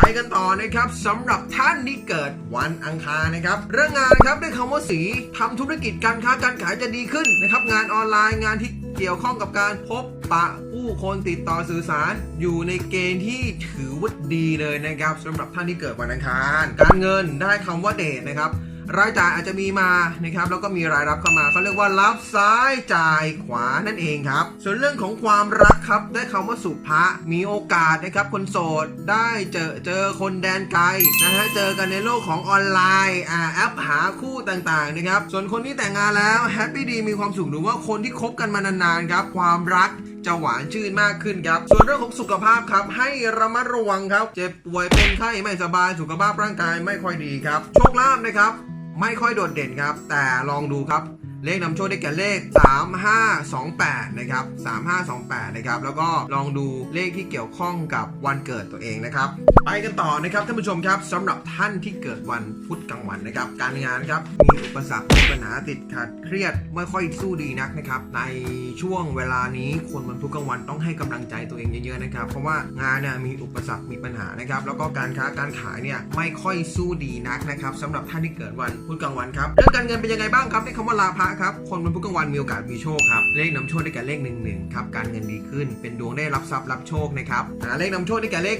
ไปกันต่อนะครับสำหรับท่านที่เกิดวันอังคารนะครับ เรื่องงานครับด้วยคำว่าสีทำธุรกิจการค้าการขายจะดีขึ้นนะครับ งานออนไลน์งานที่เกี่ยวข้องกับการพบปะผู้คนติดต่อสื่อสาร อยู่ในเกณฑ์ที่ถือว่าดีเลยนะครับสำหรับท่านที่เกิดวันอังคาร การเงินได้คำว่าเดทนะครับ รายจ่ายอาจจะมีมานะครับแล้วก็มีรายรับเข้ามาเขาเรียกว่ารับซ้ายจ่ายขวานั่นเองครับ ส่วนเรื่องของความรักครับได้คำว่าสุภะมีโอกาสนะครับคนโสดได้เจอเจอคนแดนไกลนะฮะเจอกันในโลกของออนไลน์อ่าแอปหาคู่ต่างๆนะครับส่วนคนที่แต่งงานแล้วแฮปปี้ดีมีความสุขหรือว่าคนที่คบกันมานานๆครับความรักจะหวานชื่นมากขึ้นครับ ส่วนเรื่องของสุขภาพครับ ให้ระมัดระวังครับ เจ็บป่วยเป็นไข้ไม่สบายสุขภาพร่างกายไม่ค่อยดีครับ โชคลาภนะครับ ไม่ค่อยโดดเด่นครับ แต่ลองดูครับ เลขนำโชคได้แก่เลข 3528 นะครับ 3528 นะครับ แล้วก็ลองดูเลขที่เกี่ยวข้องกับวันเกิดตัวเองนะครับ ไปกันต่อนะครับท่านผู้ชมครับสำหรับท่านที่เกิดวันพุธกลางวันนะครับ การงานครับมีอุปสรรคมีปัญหาติดขัดเครียดไม่ค่อยสู้ดีนักนะครับ ในช่วงเวลานี้คนวันพุธกลางวันต้องให้กำลังใจตัวเองเยอะๆนะครับ เพราะว่างานเนี่ยมีอุปสรรคมีปัญหานะครับ แล้วก็การค้าการขายเนี่ยไม่ค่อยสู้ดีนักนะครับสำหรับท่านที่เกิดวันพุธกลางวันครับเรื่องการเงินเป็นยังไงบ้างครับในคำว่าลาภะครับ คนวันพุธกลางวันมีโอกาสมีโชคครับ เลขนำโชคได้แก่เลขหนึ่งหนึ่งครับ การเงินดีขึ้น เป็นดวงได้รับทรัพย์รับโชคนะครับเลขนำโชคได้แก่เลข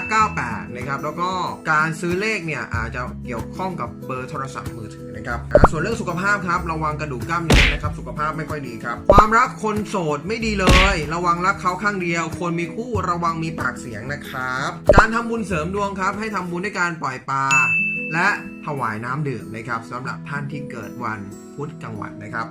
1598นะครับ แล้วก็การซื้อเลขเนี่ยอาจจะเกี่ยวข้องกับเบอร์โทรศัพท์มือถือนะครับ ส่วนเรื่องสุขภาพครับ ระวังกระดูกกล้ามเนื้อนะครับ สุขภาพไม่ค่อยดีครับ ความรักคนโสดไม่ดีเลย ระวังรักเขาข้างเดียว คนมีคู่ระวังมีปากเสียงนะครับ การทำบุญเสริมดวงครับ ให้ทำบุญด้วยการปล่อยปลา และถวายน้ำดื่มนะครับสำหรับท่านที่เกิดวันพุธกลางวันนะครับ